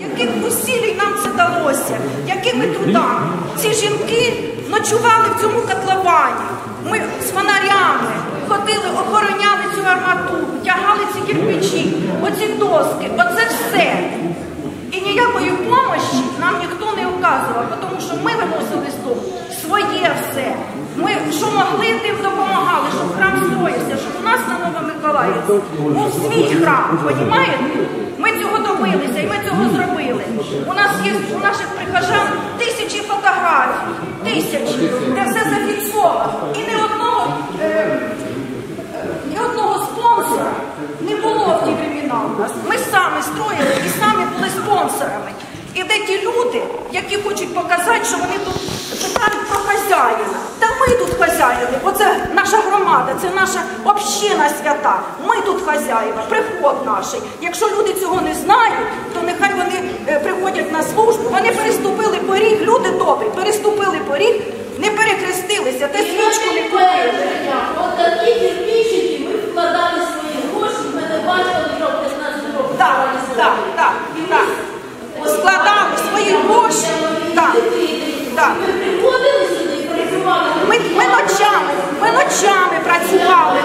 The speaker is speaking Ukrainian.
Яких усілій нам це далося, якими трудами. Ці жінки ночували в цьому котловані. Ми з фонарями ходили, охороняли цю арматуру, тягали ці кирпичі, оці доски, оце все. І ніякої помощі нам ніхто не оказував, тому що ми виносили з дому своє все. Ми що могли, тим допомагали, щоб храм строївся, щоб у нас на Новомиколаївці був свій храм, понімаєте? Ми цього добилися і ми цього зробили. У нас є у наших прихожан тисячі фотографій, тисячі, де все зафіксовано. І ні одного, е, ні одного спонсора не було в ті времена у нас. Ми самі строїли і самі були спонсорами. І де ті люди, які хочуть показати, що вони тут питають про хазяїна. Та ми тут хазяїни, оце наша громада, це наша община свята. Ми тут хазяїва, приход наш. Якщо люди цього не знають, то нехай вони так, так. Свої гроші. Так, так. Ми приходили сюди і працювали. Ми, ми ночами, ми ночами працювали.